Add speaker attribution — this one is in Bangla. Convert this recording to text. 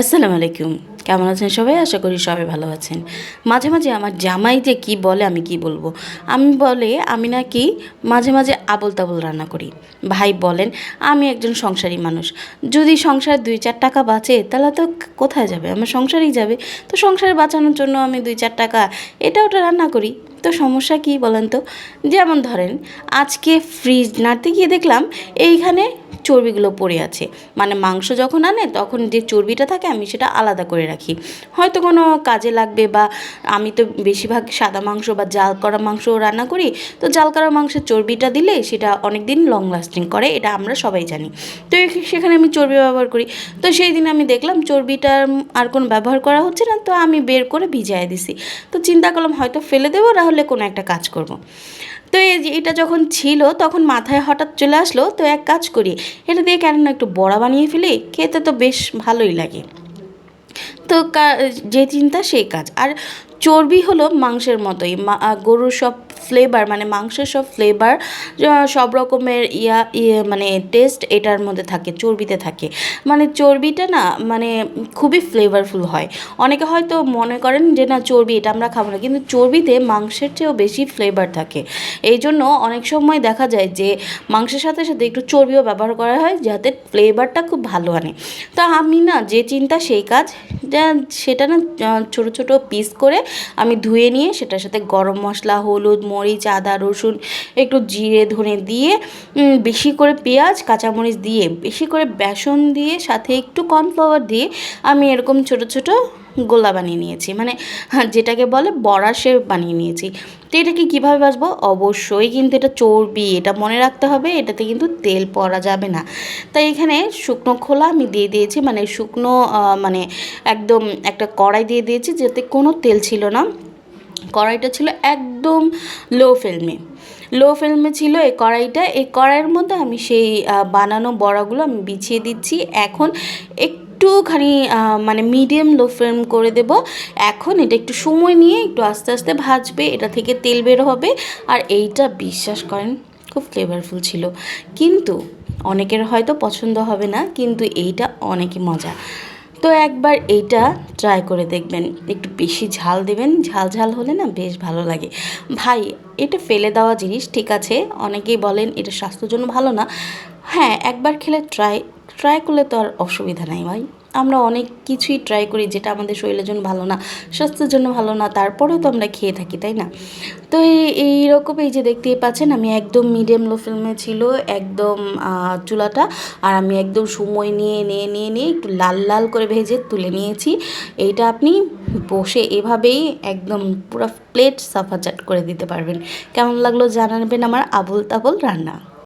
Speaker 1: আসসালামু আলাইকুম। কেমন আছেন সবাই? আশা করি সবাই ভালো আছেন। মাঝে মাঝে আমার জামাই যে কি বলে, আমি কি বলব? আমি বলে, আমি নাকি মাঝে মাঝে আবল তাবল রান্না করি। ভাই বলেন, আমি একজন সংসারী মানুষ। যদি সংসার দুই চার টাকা বাঁচে, তাহলে তো কোথায় যাবে? আমার সংসারেই যাবে। তো সংসারে বাঁচানোর জন্য আমি দুই চার টাকা, এটা ওটা রান্না করি। তো সমস্যা কি বলেন তো? যেমন ধরেন, আজকে ফ্রিজ নাড়তে গিয়ে দেখলাম, এইখানে চর্বিগুলো পড়ে আছে। মানে মাংস যখন আনে, তখন যে চর্বিটা থাকে, আমি সেটা আলাদা করে রাখি। হয়তো কোনো কাজে লাগবে বা আমি তো বেশিরভাগ সাদা মাংস বা জাল করা মাংস রান্না করি, তো জাল করা মাংসের চর্বিটা দিলে সেটা অনেক দিন লং লাস্টিং করে, এটা আমরা সবাই জানি। তো সেখানে আমি চর্বি ব্যবহার করি। তো সেই দিন আমি দেখলাম চর্বিটার আর কোনো ব্যবহার করা হচ্ছে না, তো আমি বের করে ভিজায় দিছি। তো চিন্তা করলাম, হয়তো ফেলে দেবো নাহলে কোনো একটা কাজ করব। তো এই এটা যখন ছিল, তখন মাথায় হঠাৎ চলে আসলো, তো এক কাজ করি। এটা দিয়ে কেন একটু বড়া বানিয়ে ফেলি, খেতে তো বেশ ভালোই লাগে। তো যে চিন্তা সেই কাজ। আর চর্বি হলো মাংসের মতোই। গরুর সব ফ্লেভার মানে মাংসের সব ফ্লেভার সব রকমের ইয়া ইয়ে মানে টেস্ট এটার মধ্যে থাকে, চর্বিতে থাকে। মানে চর্বিটা না মানে খুবই ফ্লেভারফুল হয়। অনেকে হয়তো মনে করেন যে, না, চর্বি এটা আমরা খাব না। কিন্তু চর্বিতে মাংসের চেয়েও বেশি ফ্লেভার থাকে। এই জন্য অনেক সময় দেখা যায় যে, মাংসের সাথে সাথে একটু চর্বিও ব্যবহার করা হয়, যাতে ফ্লেভারটা খুব ভালো আনে। তা আমি না, যে চিন্তা সেই কাজ যা- সেটা না ছোটো ছোটো ছোট পিস করে আমি ধুয়ে নিয়ে সেটার সাথে গরম মশলা, হলুদ, মরিচ, আদা, রসুন, একটু জিরে ধনে দিয়ে বেশি করে পেঁয়াজ, কাঁচামরিচ দিয়ে, বেশি করে বেসন দিয়ে, সাথে একটু কর্নফ্লাওয়ার দিয়ে আমি এরকম ছোটো ছোট গোলা বানিয়ে নিয়েছি। মানে হ্যাঁ, যেটাকে বলে বড়া শেপ বানিয়ে নিয়েছি। তো এটাকে কীভাবে বাসবো? অবশ্যই কিন্তু এটা চর্বি এটা মনে রাখতে হবে এটাতে কিন্তু তেল পরা যাবে না। তাই এখানে শুকনো খোলা আমি দিয়ে দিয়েছি মানে শুকনো মানে একদম একটা কড়াই দিয়ে দিয়েছি যাতে কোনো তেল ছিল না। কড়াইটা ছিল একদম লো ফ্লেমে লো ফ্লেমে ছিল এই কড়াইটা। এই কড়াইয়ের মধ্যে আমি সেই বানানো বড়াগুলো আমি বিছিয়ে দিচ্ছি। এখন একটুখানি মানে মিডিয়াম লো ফ্লেম করে দেব। এখন এটা একটু সময় নিয়ে একটু আস্তে আস্তে ভাজবে, এটা থেকে তেল বের হবে। আর এইটা বিশ্বাস করেন, খুব ফ্লেভারফুল ছিল। কিন্তু অনেকের হয়তো পছন্দ হবে না, কিন্তু এইটা অনেকই মজা। তো একবার এইটা ট্রাই করে দেখবেন। একটু বেশি ঝাল দেবেন, ঝাল ঝাল হলে না বেশ ভালো লাগে। ভাই, এটা ফেলে দেওয়া জিনিস, ঠিক আছে? অনেকেই বলেন এটা স্বাস্থ্যের জন্য ভালো না। হ্যাঁ একবার খেলে ট্রাই ট্রাই করলে তো আর অসুবিধা নাই ভাই। আমরা অনেক কিছুই ট্রাই করি যেটা আমাদের শরীরের জন্য ভালো না, স্বাস্থ্যের জন্য ভালো না, তারপরেও তো আমরা খেয়ে থাকি, তাই না? তো এই এইরকম এই যে দেখতেই পাচ্ছেন, আমি একদম মিডিয়াম লো ফ্লেমে ছিল, একদম চুলাটা, আর আমি একদম সময় নিয়ে নিয়ে নিয়ে নিয়ে একটু লাল লাল করে ভেজে তুলে নিয়েছি। এইটা আপনি বসে এভাবেই একদম পুরো প্লেট সাফা চাট করে দিতে পারবেন। কেমন লাগল জানাবেন আমার আবল তাবল রান্না।